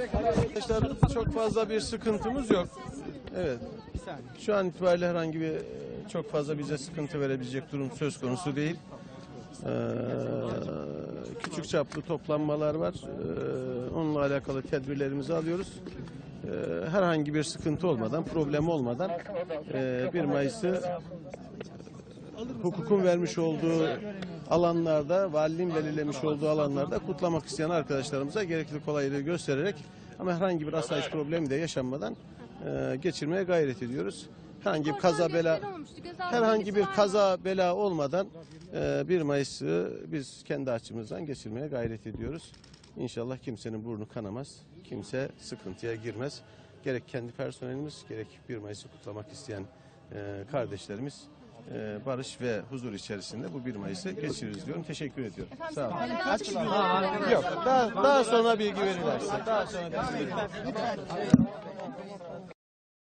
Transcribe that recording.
Arkadaşlar çok fazla bir sıkıntımız yok. Evet. Şu an itibariyle herhangi bir e, çok fazla bize sıkıntı verebilecek durum söz konusu değil. Ee, küçük çaplı toplanmalar var. Ee, onunla alakalı tedbirlerimizi alıyoruz. Ee, herhangi bir sıkıntı olmadan, problem olmadan e, 1 Mayıs'ı hukukun vermiş olduğu alanlarda, valinin belirlemiş olduğu alanlarda kutlamak isteyen arkadaşlarımıza gerekli kolaylığı göstererek ama herhangi bir asayiş problemi de yaşanmadan e, geçirmeye gayret ediyoruz. Herhangi bir kaza bela herhangi bir kaza bela olmadan e, 1 Mayıs'ı biz kendi açımızdan geçirmeye gayret ediyoruz. İnşallah kimsenin burnu kanamaz, kimse sıkıntıya girmez. Gerek kendi personelimiz, gerek 1 Mayıs'ı kutlamak isteyen e, kardeşlerimiz e, barış ve huzur içerisinde bu 1 Mayıs'ı geçiririz diyorum. Teşekkür ediyorum. Sağ olun. Yok, daha, daha sonra bilgi verirler. Daha sonra bilgi verirler.